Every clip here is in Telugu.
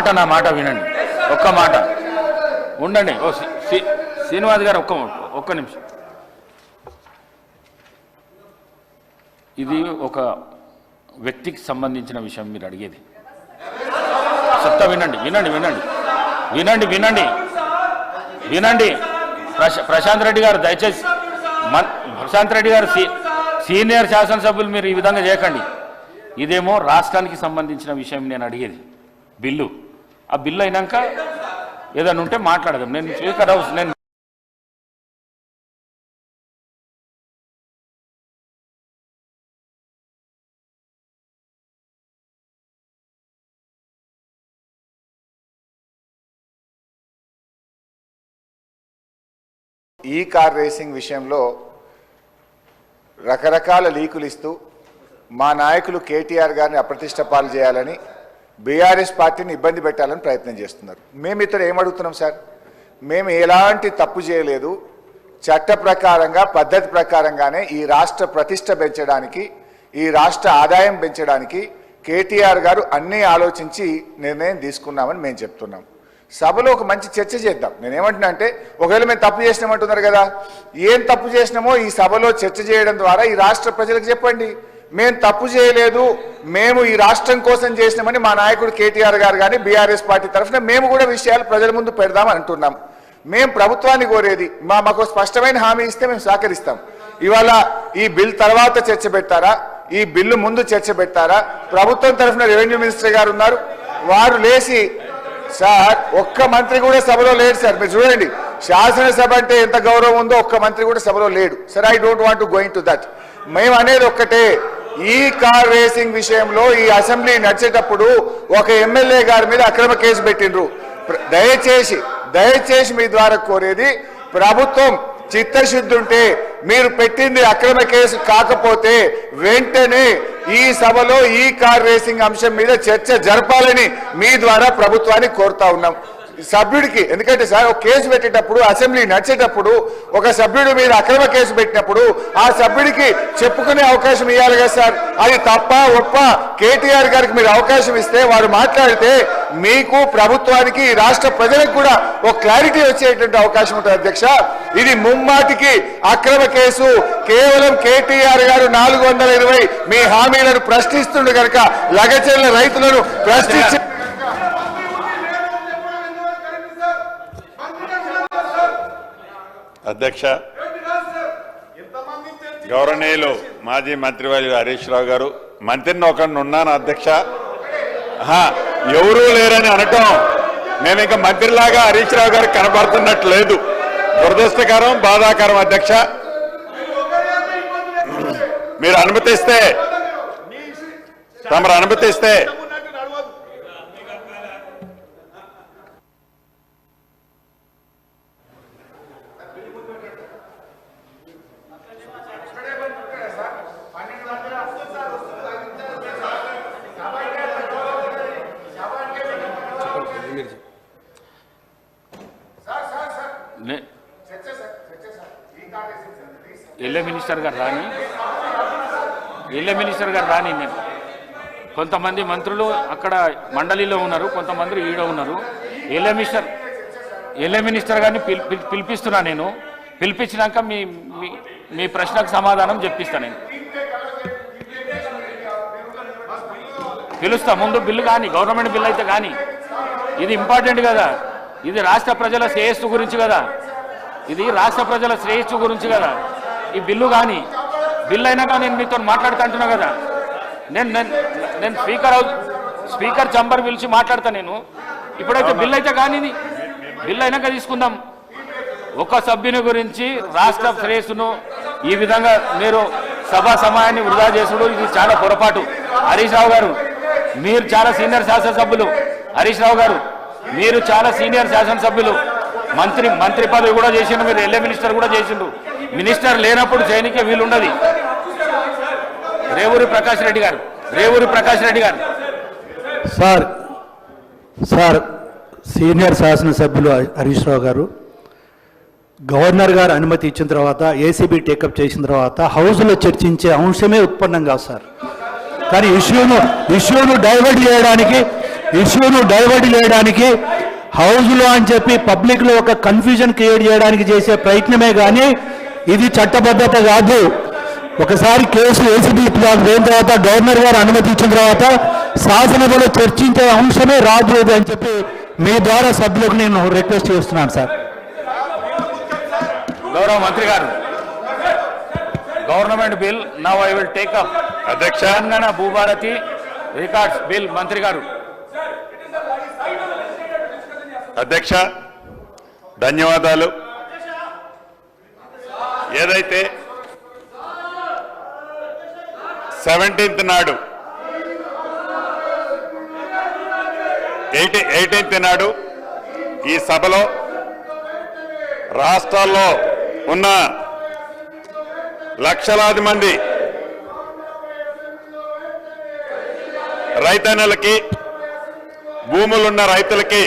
మాట నా మాట వినండి. ఒక్క మాట. ఉండండి. ఓ శ్రీ- శ్రీ- శ్రీనివాస్ గారు ఒక్క ఒక్క నిమిషం. ఇది ఒక వ్యక్తికి సంబంధించిన విషయం మీరు అడిగేది. చెప్తా వినండి. వినండి వినండి. వినండి వినండి. వినండి. ప్రశా- ప్రశాంత్ రెడ్డి గారు దయచేసి మన్- ప్రశాంత్ రెడ్డి గారు సీ- సీనియర్ శాసనసభ్యులు మీరు ఈ విధంగా చేయకండి. ఇదేమో రాష్ట్రానికి సంబంధించిన విషయం నేను అడిగేది. బిల్లు. ఆ బిల్లు అయినాక ఏదైనా ఉంటే మాట్లాడదాం. నేను స్పీకర్ హౌస్ నేను ఈ కార్ రేసింగ్ విషయంలో రకరకాల లీకులు ఇస్తూ మా నాయకులు కేటీఆర్ గారిని అప్రతిష్ట పాలు చేయాలని బీఆర్ఎస్ పార్టీని ఇబ్బంది పెట్టాలని ప్రయత్నం చేస్తున్నారు. మేము ఇతర ఏమడుగుతున్నాం సార్? మేము ఎలాంటి తప్పు చేయలేదు. చట్ట ప్రకారంగా పద్ధతి ప్రకారంగానే ఈ రాష్ట్ర ప్రతిష్ట పెంచడానికి ఈ రాష్ట్ర ఆదాయం పెంచడానికి కేటీఆర్ గారు అన్నీ ఆలోచించి నిర్ణయం తీసుకున్నామని మేము చెప్తున్నాం. సభలో ఒక మంచి చర్చ చేద్దాం. నేనేమంటున్నా అంటే ఒకవేళ మేము తప్పు చేసినామంటున్నారు కదా ఏం తప్పు చేసినామో ఈ సభలో చర్చ చేయడం ద్వారా ఈ రాష్ట్ర ప్రజలకు చెప్పండి. మేము తప్పు చేయలేదు మేము ఈ రాష్ట్రం కోసం చేసినామని మా నాయకుడు కేటీఆర్ గారు కానీ బీఆర్ఎస్ పార్టీ తరఫున మేము కూడా విషయాలు ప్రజల ముందు పెడదాం అంటున్నాం. మేము ప్రభుత్వాన్ని కోరేది మా మాకు స్పష్టమైన హామీ ఇస్తే మేము సహకరిస్తాం. ఇవాళ ఈ బిల్ తర్వాత చర్చ పెట్టారా ఈ బిల్లు ముందు చర్చ పెట్టారా ప్రభుత్వం తరఫున రెవెన్యూ మినిస్టర్ గారు ఉన్నారు. వారు లేచి సార్ ఒక్క మంత్రి కూడా సభలో లేడు సార్. మీరు చూడండి శాసనసభ అంటే ఎంత గౌరవం ఉందో ఒక్క మంత్రి కూడా సభలో లేడు. Sir I don't want going to that మేము అనేది ఒక్కటే. ఈ కార్ రేసింగ్ విషయంలో ఈ అసెంబ్లీ నడిచేటప్పుడు ఒక ఎమ్మెల్యే గారి మీద అక్రమ కేసు పెట్టిండ్రు. దయచేసి దయచేసి మీ ద్వారా కోరేది ప్రభుత్వం చిత్తశుద్ధి ఉంటే మీరు పెట్టింది అక్రమ కేసు కాకపోతే వెంటనే ఈ సభలో ఈ కార్ రేసింగ్ అంశం మీద చర్చ జరపాలని మీ ద్వారా ప్రభుత్వాన్ని కోరుతా ఉన్నాం. సభ్యుడికి ఎందుకంటే సార్ ఒక కేసు పెట్టేటప్పుడు అసెంబ్లీ నడిచేటప్పుడు ఒక సభ్యుడి మీద అక్రమ కేసు పెట్టినప్పుడు ఆ సభ్యుడికి చెప్పుకునే అవకాశం ఇవ్వాలి కదా సార్. అది తప్ప ఒప్ప కేటీఆర్ గారికి మీరు అవకాశం ఇస్తే వారు మాట్లాడితే మీకు ప్రభుత్వానికి రాష్ట్ర ప్రజలకు కూడా ఒక క్లారిటీ వచ్చేటువంటి అవకాశం ఉంటుంది అధ్యక్ష. ఇది ముమ్మాటికి అక్రమ కేసు. కేవలం కేటీఆర్ గారు నాలుగు వందల ఇరవై మీ హామీలను ప్రశ్నిస్తుండే కనుక లగచెల్ల రైతులను ప్రశ్నించి అధ్యక్ష గౌరవనీయులు మాజీ మంత్రివర్యులు హరీష్ రావు గారు మంత్రిని ఒకరిని ఉన్నాను అధ్యక్ష. ఎవరూ లేరని అనటం. మేము ఇంకా మంత్రిలాగా హరీష్ రావు గారు కనబడుతున్నట్టు లేదు. దురదృష్టకరం బాధాకరం అధ్యక్ష. మీరు అనుమతిస్తే తమరు అనుమతిస్తే నే- ఎల్లే మినిస్టర్ గారు రాని? ఎల్లే మినిస్టర్ గారు రాని నేను. కొంతమంది మంత్రులు అక్కడ మండలిలో ఉన్నారు కొంతమంది ఈడ ఉన్నారు. ఎల్లే మినిస్టర్ ఎల్లే మినిస్టర్ గారిని పిలిపిస్తున్నా నేను. పిలిపించినాక మీ మీ- ప్రశ్నకు సమాధానం చెప్పిస్తాను నేను. పిలుస్తా ముందు బిల్లు కానీ గవర్నమెంట్ బిల్లు అయితే కానీ. ఇది ఇంపార్టెంట్ కదా. ఇది రాష్ట్ర ప్రజల శ్రేయస్సు గురించి కదా. ఇది రాష్ట్ర ప్రజల శ్రేయస్సు గురించి కదా. ఈ బిల్లు కానీ బిల్లు అయినాక నేను మీతో మాట్లాడుతా అంటున్నా కదా. నేను నేను నేను స్పీకర్ హౌస్ స్పీకర్ చంబర్ పిలిచి మాట్లాడతా నేను. ఇప్పుడైతే బిల్లు అయితే కానీ బిల్లు అయినాక తీసుకుందాం. ఒక సభ్యుని గురించి రాష్ట్ర శ్రేయస్సును ఈ విధంగా మీరు సభా సమయాన్ని వృధా చేసుడు ఇది చాలా పొరపాటు. హరీష్ రావు గారు మీరు చాలా సీనియర్ శాసనసభ్యులు. హరీష్ రావు గారు మీరు చాలా సీనియర్ శాసనసభ్యులు. మంత్రి మంత్రి పదవి కూడా చేసిండు మీరు ఎల్ఏ మినిస్టర్ కూడా చేసిండు. మినిస్టర్ లేనప్పుడు చేయనికే వీలుండదు. రేవూరి ప్రకాష్ రెడ్డి గారు రేవూరి ప్రకాష్ రెడ్డి గారు. సార్ సార్ సీనియర్ శాసనసభ్యులు హరీష్ రావు గారు గవర్నర్ గారు అనుమతి ఇచ్చిన తర్వాత ఏసీబీ టేకప్ చేసిన తర్వాత హౌస్లో చర్చించే అంశమే ఉత్పన్నం కాదు సార్. కానీ ఇష్యూను ఇష్యూను డైవర్ట్ చేయడానికి ఇష్యూను డైవర్ట్ చేయడానికి హౌస్లో అని చెప్పి పబ్లిక్లో ఒక కన్ఫ్యూజన్ క్రియేట్ చేయడానికి చేసే ప్రయత్నమే కానీ ఇది చట్టబద్ధత కాదు. ఒకసారి కేసు ఏసీబీ పోయిన తర్వాత గవర్నర్ గారు అనుమతి ఇచ్చిన తర్వాత శాసనసభలో చర్చించే అంశమే రాదు అని చెప్పి మీ ద్వారా సభ్యులకు నేను రిక్వెస్ట్ చేస్తున్నాను సార్. గౌరవ మంత్రి గారు government bill now I will take up. అధ్యక్ష. తెలంగాణ భూభారతి రికార్డ్స్ బిల్ మంత్రి గారు. అధ్యక్ష ధన్యవాదాలు. ఏదైతే సెవెంటీన్త్ నాడు ఎయిటీ ఎయిటీన్త్ నాడు ఈ సభలో రాష్ట్రాల్లో ఉన్న లక్షలాది మంది రైతన్నలకి భూములున్న రైతులకి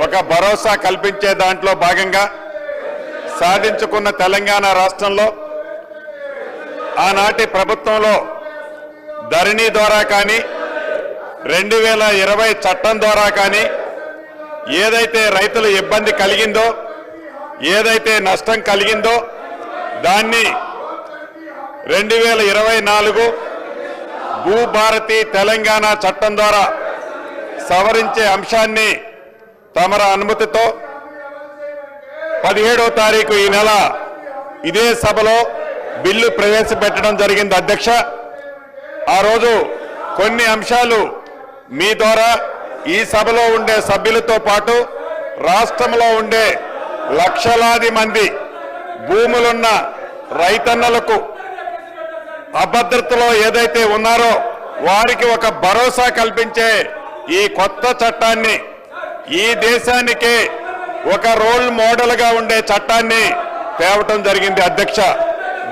ఒక భరోసా కల్పించే దాంట్లో భాగంగా సాధించుకున్న తెలంగాణ రాష్ట్రంలో ఆనాటి ప్రభుత్వంలో ధరణి ద్వారా కానీ రెండు వేల ఇరవై చట్టం ద్వారా కానీ ఏదైతే రైతులు ఇబ్బంది కలిగిందో ఏదైతే నష్టం కలిగిందో దాన్ని రెండు వేల ఇరవై నాలుగు భూభారతి తెలంగాణ చట్టం ద్వారా సవరించే అంశాన్ని తమర అనుమతితో పదిహేడవ తారీఖు ఈ నెల ఇదే సభలో బిల్లు ప్రవేశపెట్టడం జరిగింది అధ్యక్ష. ఆ రోజు కొన్ని అంశాలు మీ ద్వారా ఈ సభలో ఉండే సభ్యులతో పాటు రాష్ట్రంలో ఉండే లక్షలాది మంది భూములున్న రైతన్నలకు అభద్రతలో ఏదైతే ఉన్నారో వారికి ఒక భరోసా కల్పించే ఈ కొత్త చట్టాన్ని ఈ దేశానికి ఒక రోల్ మోడల్గా ఉండే చట్టాన్ని తేవటం జరిగింది అధ్యక్ష.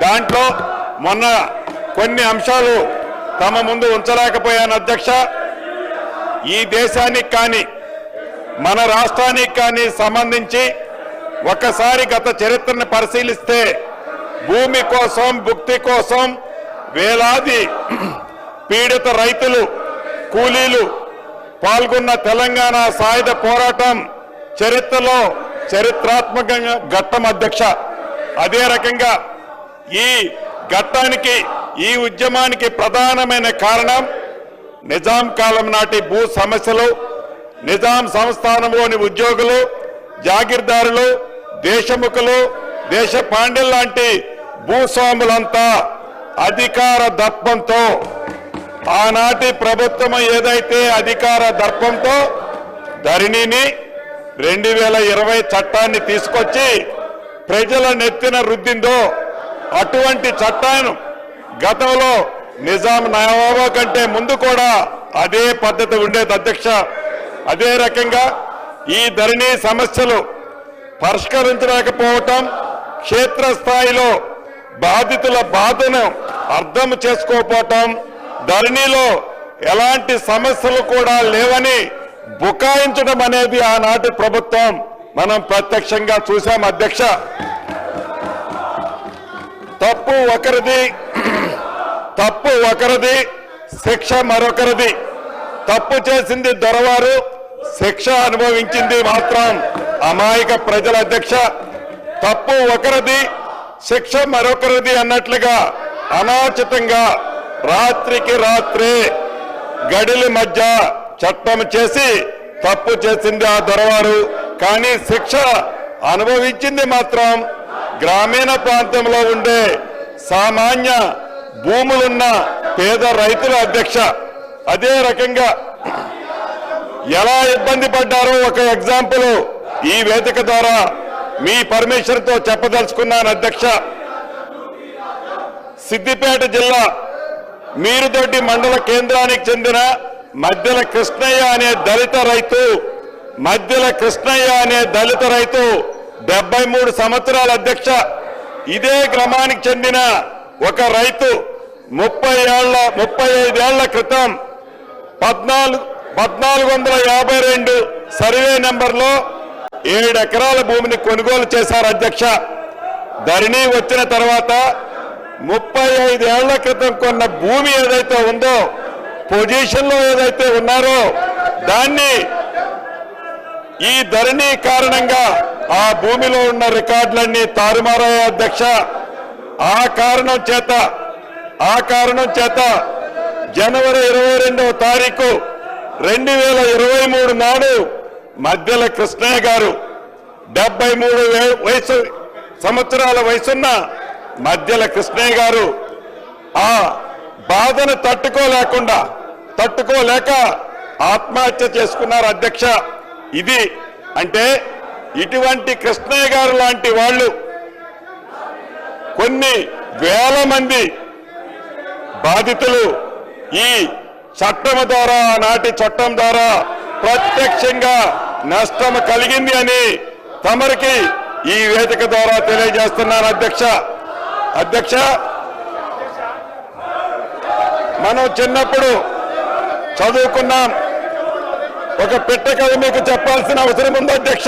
దాంట్లో మొన్న కొన్ని అంశాలు తమ ముందు ఉంచలేకపోయాను అధ్యక్ష. ఈ దేశానికి కానీ మన రాష్ట్రానికి కానీ సంబంధించి ఒకసారి గత చరిత్రను పరిశీలిస్తే భూమి కోసం భుక్తి కోసం వేలాది పీడిత రైతులు కూలీలు పాల్గొన్న తెలంగాణ సాయుధ పోరాటం చరిత్రలో చరిత్రాత్మకంగా ఘట్టం అధ్యక్ష. అదే రకంగా ఈ ఘట్టానికి ఈ ఉద్యమానికి ప్రధానమైన కారణం నిజాం కాలం నాటి భూ సమస్యలు నిజాం సంస్థానంలోని ఉద్యోగులు జాగీర్దారులు దేశముఖులు దేశ పాండ్యులు లాంటి భూస్వాములంతా అధికార దర్పంతో ఆనాటి ప్రభుత్వం ఏదైతే అధికార దర్పంతో ధరణిని రెండు వేల ఇరవై చట్టాన్ని తీసుకొచ్చి ప్రజల నెత్తిన రుద్దిందో అటువంటి చట్టాన్ని గతంలో నిజాం నవాబా కంటే ముందు కూడా అదే పద్ధతి ఉండేది అధ్యక్ష. అదే రకంగా ఈ ధరణి సమస్యలు పరిష్కరించలేకపోవటం క్షేత్రస్థాయిలో బాధితుల బాధను అర్థం చేసుకోకపోవటం ధరణిలో ఎలాంటి సమస్యలు కూడా లేవని బుకాయించడం అనేది ఆనాటి ప్రభుత్వం మనం ప్రత్యక్షంగా చూశాం అధ్యక్ష. తప్పు ఒకరిది తప్పు ఒకరిది శిక్ష మరొకరిది. తప్పు చేసింది దొరవారు శిక్ష అనుభవించింది మాత్రం అమాయక ప్రజల అధ్యక్ష. తప్పు ఒకరిది శిక్ష మరొకరిది అన్నట్లుగా అనాచితంగా రాత్రికి రాత్రే గడిల మధ్య చట్టం చేసి తప్పు చేసింది ఆ దొరవారు. కానీ శిక్ష అనుభవించింది మాత్రం గ్రామీణ ప్రాంతంలో ఉండే సామాన్య భూములున్న పేద రైతుల అధ్యక్ష. అదే రకంగా ఎలా ఇబ్బంది పడ్డారో ఒక ఎగ్జాంపుల్ ఈ వేదిక ద్వారా మీ పర్మిషన్తో చెప్పదలుచుకున్నాను అధ్యక్ష. సిద్దిపేట జిల్లా మీరుదొడ్డి మండల కేంద్రానికి చెందిన మధ్యల కృష్ణయ్య అనే దళిత రైతు మధ్యల కృష్ణయ్య అనే దళిత రైతు డెబ్బై మూడు సంవత్సరాల అధ్యక్ష ఇదే గ్రామానికి చెందిన ఒక రైతు ముప్పై ఏళ్ళ ముప్పై ఐదేళ్ళ క్రితం పద్నాలుగు పద్నాలుగు వందల యాభై రెండు సర్వే నెంబర్లో ఏడు ఎకరాల భూమిని కొనుగోలు చేశారు అధ్యక్ష. ధరణి వచ్చిన తర్వాత ముప్పై ఐదేళ్ళ క్రితం కొన్న భూమి ఏదైతే ఉందో పొజిషన్లో ఏదైతే ఉన్నారో దాన్ని ఈ ధరణి కారణంగా ఆ భూమిలో ఉన్న రికార్డులన్నీ తారుమారయ్యే అధ్యక్ష. ఆ కారణం చేత ఆ కారణం చేత జనవరి ఇరవై రెండవ తారీఖు రెండు వేల ఇరవై మూడు నాడు మధ్యల కృష్ణయ్య గారు డెబ్బై మూడు వయసు సంవత్సరాల వయసున్న మధ్యల కృష్ణయ్య గారు ఆ బాధను తట్టుకోలేకుండా తట్టుకోలేక ఆత్మహత్య చేసుకున్నారు అధ్యక్ష. ఇది అంటే ఇటువంటి కృష్ణయ్య గారు లాంటి వాళ్ళు కొన్ని వేల మంది బాధితులు ఈ చట్టం ద్వారా నాటి చట్టం ద్వారా ప్రత్యక్షంగా నష్టం కలిగింది అని తమరికి ఈ వేదిక ద్వారా తెలియజేస్తున్నాను అధ్యక్ష. అధ్యక్ష. మనం చిన్నప్పుడు చదువుకున్నాం. ఒక పెట్టె కథ మీకు చెప్పాల్సిన అవసరం ఉంది అధ్యక్ష.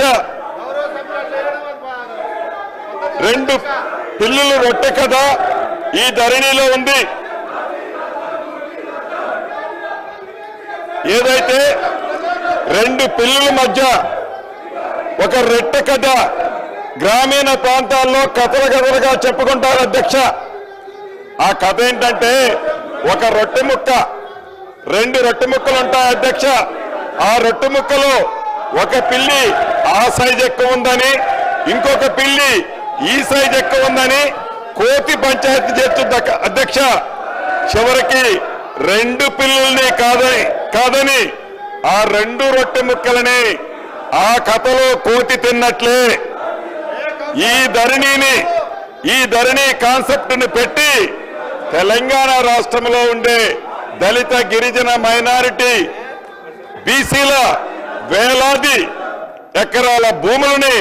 రెండు పిల్లులు రొట్టె కథ ఈ ధరణిలో ఉంది. ఏదైతే రెండు పిల్లుల మధ్య ఒక రెట్టె కథ గ్రామీణ ప్రాంతాల్లో కథల కథలుగా చెప్పుకుంటారు అధ్యక్ష. ఆ కథ ఏంటంటే ఒక రొట్టె ముక్క రెండు రొట్టె ముక్కలు ఉంటాయి అధ్యక్ష. ఆ రొట్టె ముక్కలో ఒక పిల్లి ఆ సైజ్ ఎక్కువ ఉందని ఇంకొక పిల్లి ఈ సైజ్ ఎక్కువ ఉందని కోతి పంచాయతీ చేస్తుంది అధ్యక్ష. చివరికి రెండు పిల్లల్ని కాదని కాదని ఆ రెండు రొట్టె ముక్కలని ఆ కథలో కోతి తిన్నట్లే. ఈ ధరణిని ఈ ధరణి కాన్సెప్ట్ని పెట్టి తెలంగాణ రాష్ట్రంలో ఉండే దళిత గిరిజన మైనారిటీ బీసీల వేలాది ఎకరాల భూములని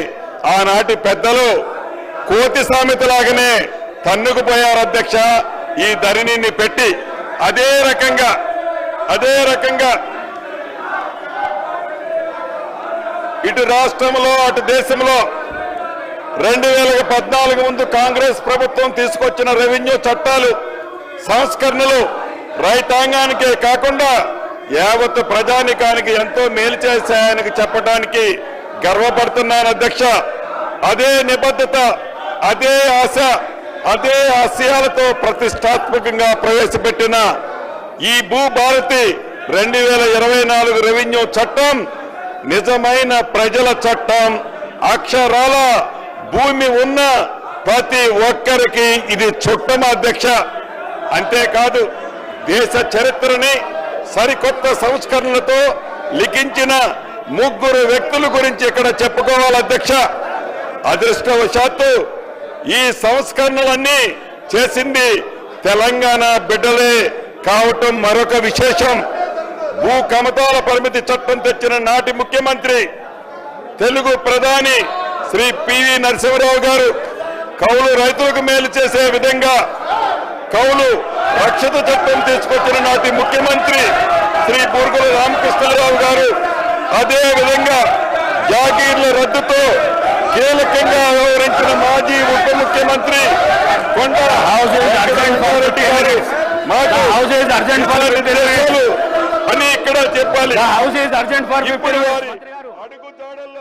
ఆనాటి పెద్దలు కోతి సామెతలాగానే తన్నుకుపోయారు అధ్యక్ష. ఈ ధరణిని పెట్టి అదే రకంగా అదే రకంగా ఇటు రాష్ట్రంలో అటు దేశంలో రెండు వేల పద్నాలుగు ముందు కాంగ్రెస్ ప్రభుత్వం తీసుకొచ్చిన రెవెన్యూ చట్టాలు సంస్కరణలు రైతాంగానికే కాకుండా యావత్ ప్రజానికానికి ఎంతో మేలు చేశాయని చెప్పడానికి గర్వపడుతున్నాను అధ్యక్ష. అదే నిబద్ధత అదే ఆశ అదే ఆశయాలతో ప్రతిష్టాత్మకంగా ప్రవేశపెట్టిన ఈ భూభారతి రెండు వేల ఇరవై నాలుగు రెవెన్యూ చట్టం నిజమైన ప్రజల చట్టం అక్షరాల భూమి ఉన్న ప్రతి ఒక్కరికి ఇది చుట్టం అధ్యక్ష అంతేకాదు దేశ చరిత్రని సరికొత్త సంస్కరణలతో లిఖించిన ముగ్గురు వ్యక్తుల గురించి ఇక్కడ చెప్పుకోవాలి అధ్యక్ష. అదృష్టవశాత్తు ఈ సంస్కరణలన్నీ చేసింది తెలంగాణ బిడ్డలే కావటం మరొక విశేషం. భూ కమతాల పరిమితి చట్టం తెచ్చిన నాటి ముఖ్యమంత్రి తెలుగు ప్రధాని శ్రీ పివి నరసింహరావు గారు కౌలు రైతులకు మేలు చేసే విధంగా కౌలు రక్షిత చట్టం తీసుకొచ్చిన నాటి ముఖ్యమంత్రి శ్రీ బూర్గుల రామకృష్ణారావు గారు అదే విధంగా జాగీర్ల రద్దుతో కీలకంగా వ్యవహరించిన మాజీ ఉప ముఖ్యమంత్రి కొండ రెడ్డి గారు అని ఇక్కడ చెప్పాలి. ఇప్పుడు